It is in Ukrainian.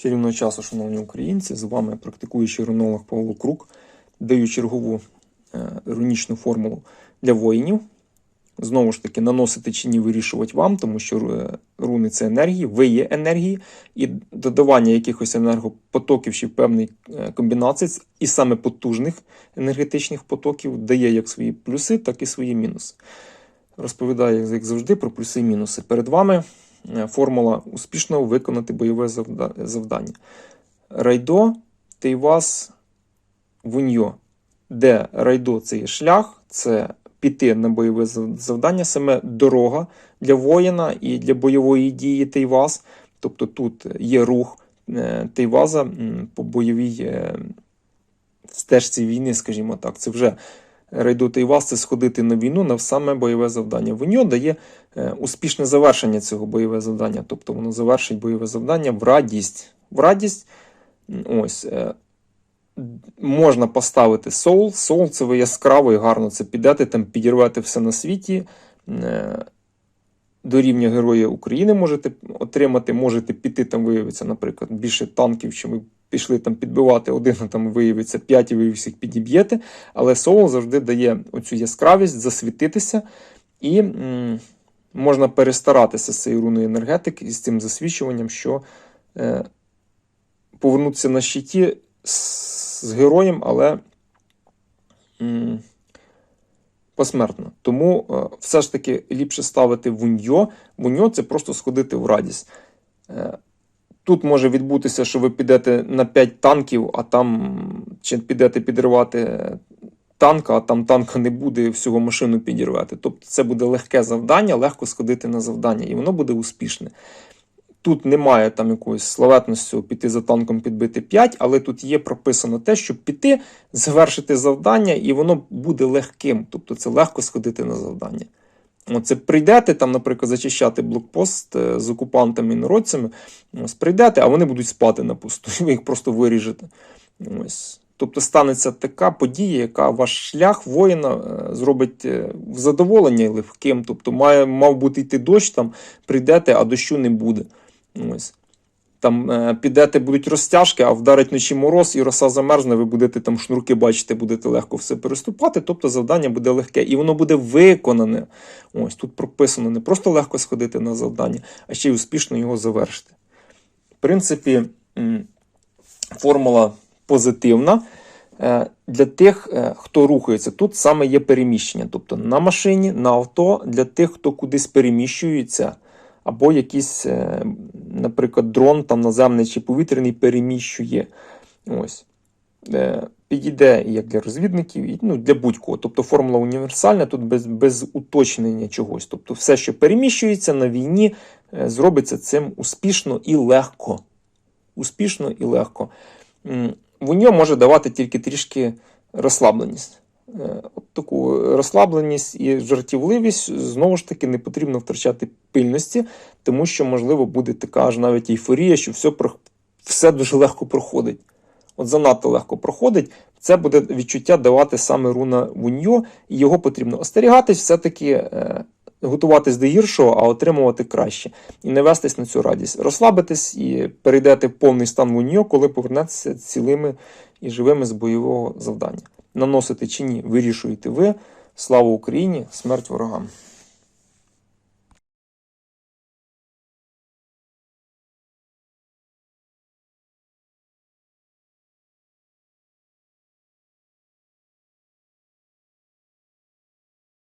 Чарівного часу, шановні українці, з вами практикуючий рунолог Павло Крук. Даю чергову е, рунічну формулу для воїнів. Знову ж таки, наносити чи ні вирішувати вам, тому що е, руни це енергії, ви є енергії, і додавання якихось енергопотоків чи певної е, комбінації, і саме потужних енергетичних потоків дає як свої плюси, так і свої мінуси. Розповідаю, як завжди, про плюси і мінуси. Перед вами формула успішно виконати бойове завдання. Райдо, Тейвас, Вуньо. Де райдо це є шлях, це піти на бойове завдання, саме дорога для воїна і для бойової дії Тейвас. Тобто тут є рух е, Тейваза по бойовій е, стежці війни, скажімо так. Це вже райдо Тейвас це сходити на війну на саме бойове завдання. Вуньо дає е, успішне завершення цього бойове завдання. Тобто воно завершить бойове завдання в радість. В радість. Ось. е, Можна поставити соул. Соул це ви яскраво і гарно це підете, там підірвете все на світі. Е, До рівня Героя України можете отримати, можете піти там, виявиться, наприклад, більше танків, чи ви пішли там підбивати один, а там виявиться 5 і ви всіх підіб'єте. Але соул завжди дає оцю яскравість, засвітитися, і м, можна перестаратися з цією руною енергетики і з цим засвічуванням, що е, повернутися на щиті з з героєм, але м, посмертно. Тому е, все ж таки ліпше ставити вуньо. Вуньо це просто сходити в радість. Е, Тут може відбутися, що ви підете на 5 танків, а там чи підете підривати танка, а там танка не буде, всього машину підірвати. Тобто це буде легке завдання, легко сходити на завдання, і воно буде успішне. Тут немає там якоїсь славетності піти за танком підбити 5, але тут є прописано те, щоб піти, завершити завдання, і воно буде легким. Тобто це легко сходити на завдання. Оце прийдете там, наприклад, зачищати блокпост е, з окупантами і народцями. Ось прийдете, а вони будуть спати на посту, і ви їх просто виріжете. Ось. Тобто станеться така подія, яка ваш шлях воїна е, зробить е, в задоволення легким. Тобто має, мав бути йти дощ, там прийдете, а дощу не буде. Ось. Там е, підете, будуть розтяжки, а вдарить вночі мороз, і роса замерзне, ви будете там шнурки бачите, будете легко все переступати. Тобто завдання буде легке, і воно буде виконане. Ось тут прописано не просто легко сходити на завдання, а ще й успішно його завершити. В принципі, формула позитивна. Е, Для тих, е, хто рухається, тут саме є переміщення. Тобто на машині, на авто, для тих, хто кудись переміщується, або якийсь, е, наприклад, дрон там наземний чи повітряний переміщує. Ось. Е, Підійде як для розвідників, і ну, для будь-кого. Тобто формула універсальна, тут без, без уточнення чогось. Тобто все, що переміщується на війні, е, зробиться цим успішно і легко. Успішно і легко. Вуньо може давати тільки трішки розслабленість. Таку розслабленість і жартівливість знову ж таки не потрібно втрачати пильності, тому що, можливо, буде така аж навіть ейфорія, що все, все дуже легко проходить. От занадто легко проходить. Це буде відчуття давати саме руна Вуньо, і його потрібно остерігатись, все-таки е, готуватись до гіршого, а отримувати краще. І не вестись на цю радість. Розслабитись і перейдете в повний стан Вуньо, коли повернетеся цілими і живими з бойового завдання. Наносити чи ні, вирішуєте ви. Слава Україні! Смерть ворогам!